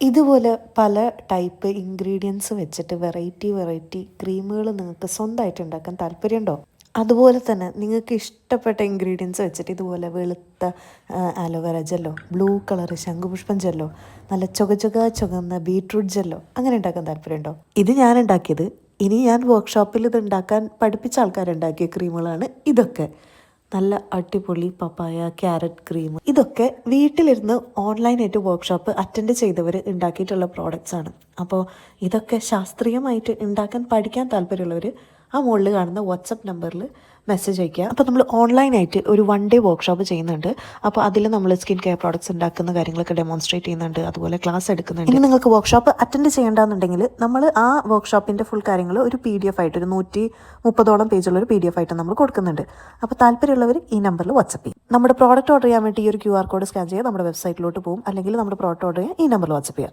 ഇതുപോലെ പല type ingredients വെച്ചിട്ട് വെറൈറ്റി വെറൈറ്റി ക്രീമുകൾ നിങ്ങൾക്ക് സ്വന്തമായിട്ട് ഉണ്ടാക്കാൻ താല്പര്യമുണ്ടോ? അതുപോലെ തന്നെ നിങ്ങൾക്ക് ഇഷ്ടപ്പെട്ട ഇൻഗ്രീഡിയൻസ് വെച്ചിട്ട് ഇതുപോലെ വെളുത്ത ആലോവേറ ജെല്ലോ ബ്ലൂ കളർ ശംഖുപുഷ്പം ജെല്ലോ നല്ല ചുക ചുക ചുകന്ന ബീട്രൂട്ട് ജെല്ലോ അങ്ങനെ ഉണ്ടാക്കാൻ താല്പര്യമുണ്ടോ? ഇത് ഞാൻ ഉണ്ടാക്കിയത്. ഇനി ഞാൻ വർക്ക്ഷോപ്പിൽ ഇത് ഉണ്ടാക്കാൻ പഠിപ്പിച്ച ആൾക്കാരുണ്ടാക്കിയ ക്രീമുകളാണ് ഇതൊക്കെ. നല്ല അടിപൊളി പപ്പായ ക്യാരറ്റ് ക്രീം. ഇതൊക്കെ വീട്ടിലിരുന്ന് ഓൺലൈനായിട്ട് വർക്ക്ഷോപ്പ് അറ്റൻഡ് ചെയ്തവർ ഉണ്ടാക്കിയിട്ടുള്ള പ്രോഡക്റ്റ്സ് ആണ്. അപ്പോൾ ഇതൊക്കെ ശാസ്ത്രീയമായിട്ട് ഉണ്ടാക്കാൻ പഠിക്കാൻ താല്പര്യമുള്ളവർ ആ മുകളിൽ കാണുന്ന വാട്സപ്പ് നമ്പറിൽ മെസ്സേജ് അയയ്ക്കുക. അപ്പോൾ നമ്മൾ ഓൺലൈനായിട്ട് ഒരു വൺ ഡേ വർക്ക്ഷോപ്പ് ചെയ്യുന്നുണ്ട്. അപ്പോൾ അതിൽ നമ്മൾ സ്കിൻ കെയർ പ്രോഡക്റ്റ്സ് ഉണ്ടാക്കുന്ന കാര്യങ്ങളൊക്കെ ഡെമോൺസ്ട്രേറ്റ് ചെയ്യുന്നുണ്ട്. അതുപോലെ ക്ലാസ് എടുക്കുന്നുണ്ട്. ഇനി നിങ്ങൾക്ക് വർക്ക്ഷോപ്പ് അറ്റൻഡ് ചെയ്യേണ്ടതെന്നുണ്ടെങ്കിൽ നമ്മൾ ആ വർക്ക്ഷോപ്പിന്റെ ഫുൾ കാര്യങ്ങൾ ഒരു പി ഡി എഫ് ആയിട്ട് ഒരു നൂറ്റി മുപ്പതോളം പേജുള്ള ഒരു പി ഡി എഫ് ആയിട്ട് നമ്മൾ കൊടുക്കുന്നുണ്ട്. അപ്പോൾ താല്പര്യമുള്ളവർ ഈ നമ്പറിൽ വാട്സപ്പ് ചെയ്യും. നമ്മുടെ പ്രോഡക്റ്റ് ഓർഡർ ചെയ്യാൻ വേണ്ടി ഈ ഒരു ക്യു ആർ കോഡ് സ്കാൻ ചെയ്യുക നമ്മുടെ വെബ്സൈറ്റിലോട്ട് പോകും അല്ലെങ്കിൽ നമ്മുടെ പ്രോഡക്റ്റ് ഓർഡർ ചെയ്യാൻ ഈ നമ്പറിൽ വാട്സപ്പ് ചെയ്യുക